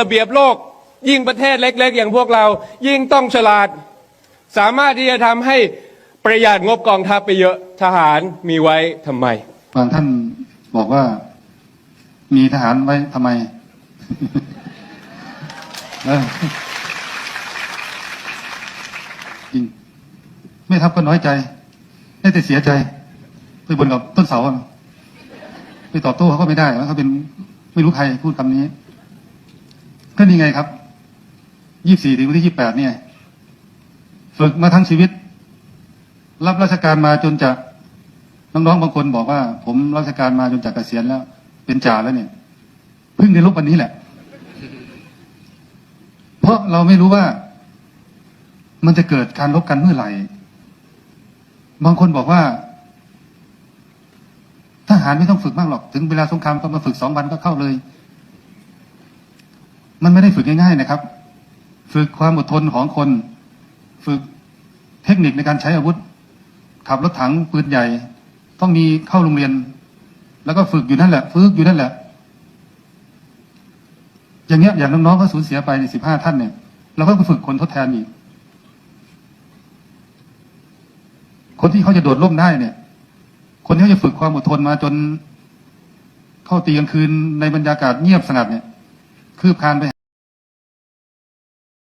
ระเบียบโลก ยิ่งประเทศเล็ก ๆ อย่างพวกเรา ยิ่งต้องฉลาด สามารถที่จะทำให้ประหยัดงบกองทัพไปเยอะทหารมีไว้ทำไม บางท่านบอกว่ามีทหารไว้ทำไม จริงไม่ทับก็น้อยใจได้แต่เสียใจ ไปบนกับต้นเสาอะไปตอบโต้เขาก็ไม่ได้เขาเป็นไม่รู้ใครพูดคำนี้ ก็นี่ไงครับ ยี่สี่ถึงวันที่ยี่แปดเนี่ย ฝึกมาทั้งชีวิต รับราชการมาจนจะน้องๆบางคนบอกว่า ผมราชการมาจนจากเกษียณแล้ว เป็นจ่าแล้วเนี่ยเพิ่งได้รบวันนี้แหละ เพราะเราไม่รู้ว่า มันจะเกิดการรบกันเมื่อไหร่ บางคนบอกว่าทหารไม่ต้องฝึกมากหรอก ถึงเวลาสงครามก็มาฝึกสองวันก็เข้าเลย มันไม่ได้ฝึกง่ายๆนะครับ ฝึกความอดทนของคน ฝึกเทคนิคในการใช้อาวุธ ขับรถถังปืนใหญ่ ต้องมีเข้าโรงเรียน แล้วก็ฝึกอยู่นั่นแหละฝึกอยู่นั่นแหละ อย่างเงี้ยอย่างน้องๆเขาสูญเสียไปในสิบห้าท่านเนี่ยเราก็ไปฝึกคนทดแทนอีก คนที่เขาจะโดดร่มได้เนี่ย คนที่เขาจะฝึกความอดทนมาจนเข้าตีกลางคืนในบรรยากาศเงียบสงัดเนี่ย คืบคานไป